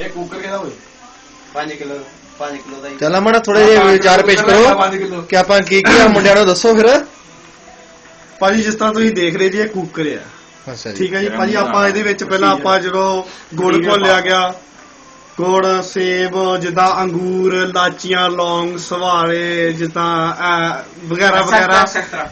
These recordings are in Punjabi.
ਇਹ ਕੁੱਕਰ ਕਿਹਦਾ ਹੋਏ 5 ਕਿਲੋ 5 ਕਿਲੋ ਦਾ ਹੀ। ਚੱਲ ਮੜਾ ਥੋੜੇ ਜਿਹੇ ਵਿਚਾਰ ਪੇਸ਼ ਕਰੋ 5 ਕਿਲੋ। ਕਿ ਆਪਾਂ ਕੀ ਕੀ ਆ ਮੁੰਡਿਆਂ ਨੂੰ ਦੱਸੋ ਫਿਰ। ਭਾਜੀ ਜਿਸ ਤਰ੍ਹਾਂ ਤੁਸੀਂ ਦੇਖ ਰਹੇ ਜੀ ਇਹ ਕੁੱਕਰ ਆ। ਅੱਛਾ ਠੀਕ ਹੈ ਜੀ? ਭਾਜੀ ਆਪਾਂ ਇਹਦੇ ਵਿੱਚ ਪਹਿਲਾਂ ਆਪਾਂ ਜਦੋਂ ਗੁੜ ਘੋਲਿਆ ਗਿਆ ਗੁੜ ਸੇਬ ਜਿੱਦਾਂ ਅੰਗੂਰ ਲਾਚੀਆਂ ਲੌਂਗ ਸਵਾਲੇ ਜਿੱਦਾਂ ਵਗੈਰਾ ਵਗੈਰਾ।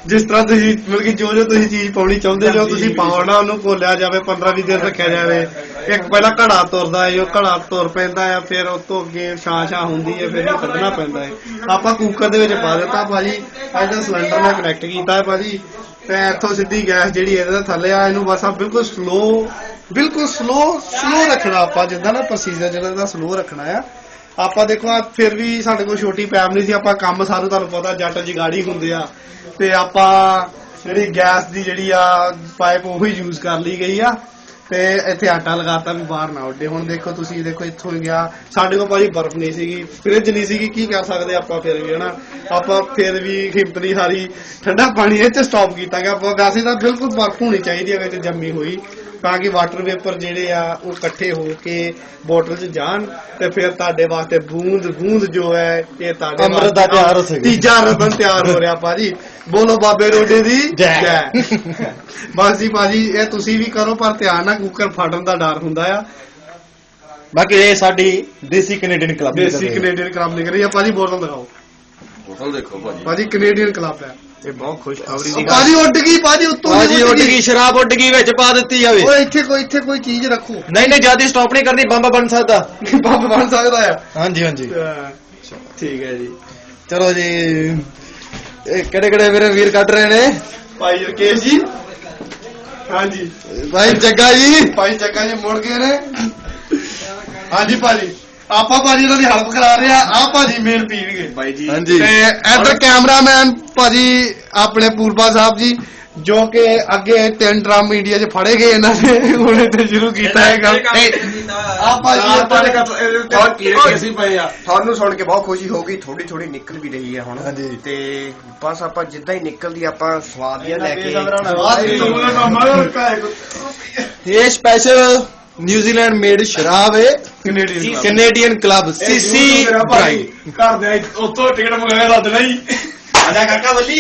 ਜਿਸ ਤਰ੍ਹਾਂ ਤੁਸੀਂ ਮਤਲਬ ਕਿ ਜੋ ਜੋ ਤੁਸੀਂ ਚੀਜ਼ ਪਾਉਣੀ ਚਾਹੁੰਦੇ ਜੋ ਤੁਸੀਂ ਪਾਉਣਾ ਉਹਨੂੰ ਘੋਲਿਆ ਜਾਵੇ 15 20 ਦਿਨ ਰੱਖਿਆ ਜਾਵੇ। ਇੱਕ ਪਹਿਲਾਂ ਘੜਾ ਤੁਰਦਾ ਹੈ ਉਹ ਘੜਾ ਤੁਰ ਪੈਂਦਾ ਹੈ ਫਿਰ ਉਸ ਤੋਂ ਅੱਗੇ ਛਾਂ ਹੁੰਦੀ ਹੈ ਫਿਰ ਇਹ ਕੱਢਣਾ ਪੈਂਦਾ ਹੈ ਆਪਾਂ ਕੁੱਕਰ ਦੇ ਵਿੱਚ ਪਾ ਦਿੱਤਾ, ਭਾਜੀ, ਅੱਜ ਸਿਲੰਡਰ ਨਾਲ ਕਨੈਕਟ ਕੀਤਾ ਹੈ ਭਾਜੀ। ਤੇ ਇੱਥੋਂ ਸਿੱਧੀ ਗੈਸ ਜਿਹੜੀ ਇਹਦੇ ਥੱਲੇ ਆ, ਇਹਨੂੰ ਬਸ ਆ ਬਿਲਕੁਲ ਸਲੋ ਬਿਲਕੁਲ ਸਲੋ ਸਲੋ ਰੱਖਣਾ ਆਪਾਂ, ਜਿੱਦਾਂ ਨਾ ਪ੍ਰੋਸੀਜਰ ਜਿਹੜਾ ਇਹਦਾ ਸਲੋ ਰੱਖਣਾ ਆ। ਆਪਾਂ ਦੇਖੋ, ਆ ਫਿਰ ਵੀ ਸਾਡੇ ਕੋਲ ਛੋਟੀ ਫੈਮਿਲੀ ਸੀ, ਆਪਾਂ ਕੰਮ ਸਾਰੇ ਤੁਹਾਨੂੰ ਪਤਾ, ਜੱਟ ਜਗਾੜੀ ਹੁੰਦੇ ਆ। ਤੇ ਆਪਾਂ ਜਿਹੜੀ ਗੈਸ ਦੀ ਜਿਹੜੀ ਆ ਪਾਈਪ ਉਹੀ ਯੂਜ਼ ਕਰ ਲਈ ਗਈ ਆ। ਤੇ ਇੱਥੇ ਆਟਾ ਲਗਾਤਾ, ਵੀ ਬਾਹਰ ਨਾ ਉੱਡੇ। ਹੁਣ ਦੇਖੋ ਤੁਸੀਂ, ਦੇਖੋ ਇੱਥੋਂ ਹੀ ਗਿਆ। ਸਾਡੇ ਕੋਲ ਭਾਜੀ ਬਰਫ਼ ਨਹੀਂ ਸੀਗੀ ਫ੍ਰਿਜ ਨਹੀਂ ਸੀਗੀ, ਕੀ ਕਰ ਸਕਦੇ ਆਪਾਂ ਫਿਰ ਵੀ, ਹਨਾ? ਆਪਾਂ ਫਿਰ ਵੀ ਹਿੰਮਤ ਨਹੀਂ ਹਾਰੀ। ਠੰਡਾ ਪਾਣੀ ਇਹ ਚ ਸਟਾਪ ਕੀਤਾ ਗਿਆ। ਵੈਸੇ ਤਾਂ ਬਿਲਕੁਲ ਬਰਫ਼ ਹੋਣੀ ਚਾਹੀਦੀ ਹੈ, ਵਿੱਚ ਜੰਮੀ ਹੋਈ। ਤਾਂ ਕਿ ਵਾਟਰ ਵੇਪਰ ਜਿਹੜੇ ਆ ਉਹ ਇਕੱਠੇ ਹੋ ਕੇ ਬੋਟਲ 'ਚ ਜਾਣ ਤੇ ਫਿਰ ਤੁਹਾਡੇ ਵਾਸਤੇ ਬੂੰਦ ਬੂੰਦ ਜੋ ਹੈ ਇਹ ਤੁਹਾਡੇ ਅੰਮ੍ਰਿਤ ਦਾ ਤਿਆਰ ਹੋ ਸਕੇ। ਤੀਜਾ ਰਤਨ ਤਿਆਰ ਹੋ ਰਿਹਾ ਭਾਜੀ। ਬੋਲੋ ਬਾਬੇ ਰੋਡੇ ਦੀ। ਜੈ। ਬਸ ਜੀ ਭਾਜੀ ਇਹ ਤੁਸੀਂ ਵੀ ਕਰੋ ਪਰ ਧਿਆਨ ਨਾਲ ਕੁੱਕਰ ਫਟਣ ਦਾ ਡਰ ਹੁੰਦਾ ਆ। ਬਾਕੀ ਇਹ ਸਾਡੀ ਦੇਸੀ ਕੈਨੇਡੀਅਨ ਕਲੱਬ ਦੇਸੀ। ਕੈਨੇਡੀਅਨ ਕਲੱਬ ਨਿਕਲ ਰਹੀ ਆ। ਭਾਜੀ ਬੋਤਲ ਦਿਖਾਓ। ਬੋਤਲ ਦੇਖੋ ਭਾਜੀ। ਭਾਜੀ ਕੈਨੇਡੀਅਨ ਕਲੱਬ ਹੈ। ਇਹ ਬਹੁਤ ਖੁਸ਼ਖਬਰੀ ਦੀ ਦੀ ਗੱਲ। ਉੱਡ ਗਈ ਭਾਜੀ ਉੱਤੋਂ ਦੀ ਉੱਡ ਗਈ। ਸ਼ਰਾਬ ਉੱਡ ਗਈ ਵਿੱਚ ਪਾ ਦਿੱਤੀ ਜਾਵੇ ਓਏ ਇੱਥੇ ਕੋਈ ਇੱਥੇ ਕੋਈ ਚੀਜ਼ ਰੱਖੋ। ਨਹੀਂ ਨਹੀਂ ਜ਼ਿਆਦਾ ਸਟਾਪ ਨਹੀਂ ਕਰਨੀ ਬੰਬ ਬਣ ਸਕਦਾ। ਬੰਬ ਬਣ ਸਕਦਾ ਆ। ਹਾਂਜੀ ਹਾਂਜੀ। ਠੀਕ ਹੈ ਜੀ। ਚਲੋ ਜੀ ਇਹ ਕਿਹੜੇ ਕਿਹੜੇ ਵੀਰੇ ਵੀਰ ਕੱਢ ਰਹੇ ਨੇ? ਭਾਈ ਰਕੇਸ਼ ਜੀ। ਹਾਂਜੀ। ਭਾਈ ਜੱਗਾ ਜੀ। ਭਾਈ ਚੱਕਾ ਜੀ ਮੁੜ ਗਏ ਨੇ। ਹਾਂਜੀ ਭਾਜੀ। ਆਪਾਂ ਭਾਜੀ ਇਹਨਾਂ ਦੀ ਹੈਲਪ ਕਰਾ ਰਹੇ ਆ ਆ ਭਾਜੀ ਮੇਨ ਪੀਣਗੇ ਬਾਈ ਜੀ। ਹਾਂਜੀ। ਤੇ ਇੱਧਰ ਕੈਮਰਾਮੈਨ ਭਾਜੀ ਆਪਣੇ ਪੂਰਬਾ ਸਾਹਿਬ ਜੀ ਜੋ ਕਿ ਅੱਗੇ ਤਿੰਨ ਡਰਮ ਇੰਡੀਆ 'ਚ ਫੜੇ ਗਏ ਇਹਨਾਂ ਨੇ ਹੁਣ ਇੱਥੇ ਸ਼ੁਰੂ ਕੀਤਾ ਹੈ ਗੱਲ ਆ ਭਾਜੀ ਆਪਾਂ ਨੇ ਬਹੁਤ ਕੀੜੇ ਕੇਸੀ ਪਏ ਆ। ਤੁਹਾਨੂੰ ਸੁਣ ਕੇ ਬਹੁਤ ਖੁਸ਼ੀ ਹੋ ਗਈ ਥੋੜੀ ਥੋੜੀ ਨਿਕਲ ਵੀ ਰਹੀ ਹੈ ਹੁਣ। ਤੇ ਬਸ ਆਪਾਂ ਜਿੱਦਾਂ ਹੀ ਨਿਕਲਦੀ ਆਪਾਂ ਸਵਾਦ ਜਿਹਾ ਲੈ ਕੇ ਇਹ ਸਪੈਸ਼ਲ ਨਿਊਜ਼ੀਲੈਂਡ ਮੇਡ ਸ਼ਰਾਬ ਹੈ ਕੈਨੇਡੀਅਨ ਕੈਨੇਡੀਅਨ ਕਲੱਬ ਸੀਸੀ ਘਰ ਦੇ ਉੱਤੋਂ ਟਿਕਟ ਮੰਗਾਇਆ ਲੱਦ ਲਈ ਆਜਾ ਕਾਕਾ ਬੱਲੀ